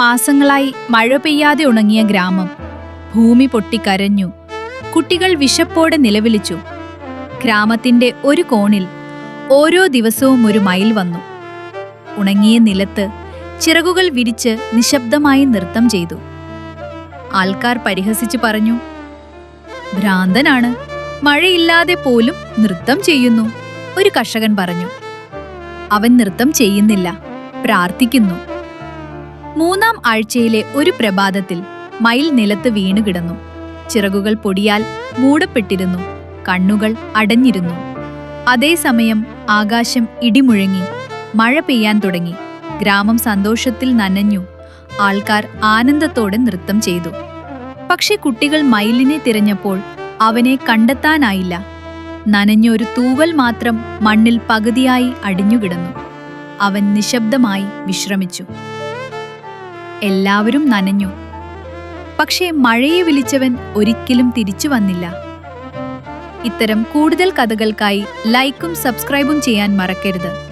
മാസങ്ങളായി മഴ പെയ്യാതെ ഉണങ്ങിയ ഗ്രാമം. ഭൂമി പൊട്ടിക്കരഞ്ഞു. കുട്ടികൾ വിശപ്പോടെ നിലവിളിച്ചു. ഗ്രാമത്തിന്റെ ഒരു കോണിൽ ഓരോ ദിവസവും ഒരു മയിൽ വന്നു. ഉണങ്ങിയ നിലത്ത് ചിറകുകൾ വിരിച്ച് നിശബ്ദമായി നൃത്തം ചെയ്തു. ആൾക്കാർ പരിഹസിച്ചു പറഞ്ഞു ഭ്രാന്തനാണ്. മഴയില്ലാതെ പോലും നൃത്തം ചെയ്യുന്നു ഒരു കർഷകൻ പറഞ്ഞു. അവൻ നൃത്തം ചെയ്യുന്നില്ല പ്രാർത്ഥിക്കുന്നു. മൂന്നാം ആഴ്ചയിലെ ഒരു പ്രഭാതത്തിൽ മയിൽ നിലത്ത് വീണുകിടന്നു. ചിറകുകൾ പൊടിയാൽ മൂടപ്പെട്ടിരുന്നു. കണ്ണുകൾ അടഞ്ഞിരുന്നു. അതേസമയം ആകാശം ഇടിമുഴങ്ങി. മഴ പെയ്യാൻ തുടങ്ങി. ഗ്രാമം സന്തോഷത്തിൽ നനഞ്ഞു. ആൾക്കാർ ആനന്ദത്തോടെ നൃത്തം ചെയ്തു. പക്ഷെ കുട്ടികൾ മയിലിനെ തിരഞ്ഞപ്പോൾ അവനെ കണ്ടെത്താനായില്ല. നനഞ്ഞൊരു തൂവൽ മാത്രം മണ്ണിൽ പകുതിയായി അടിഞ്ഞുകിടന്നു. അവൻ നിശബ്ദമായി വിശ്രമിച്ചു. എല്ലാവരും നനഞ്ഞു. പക്ഷേ മഴയെ വിളിച്ചവൻ ഒരിക്കലും തിരിച്ചു വന്നില്ല. ഇത്തരം കൂടുതൽ കഥകൾക്കായി ലൈക്കും സബ്സ്ക്രൈബും ചെയ്യാൻ മറക്കരുത്.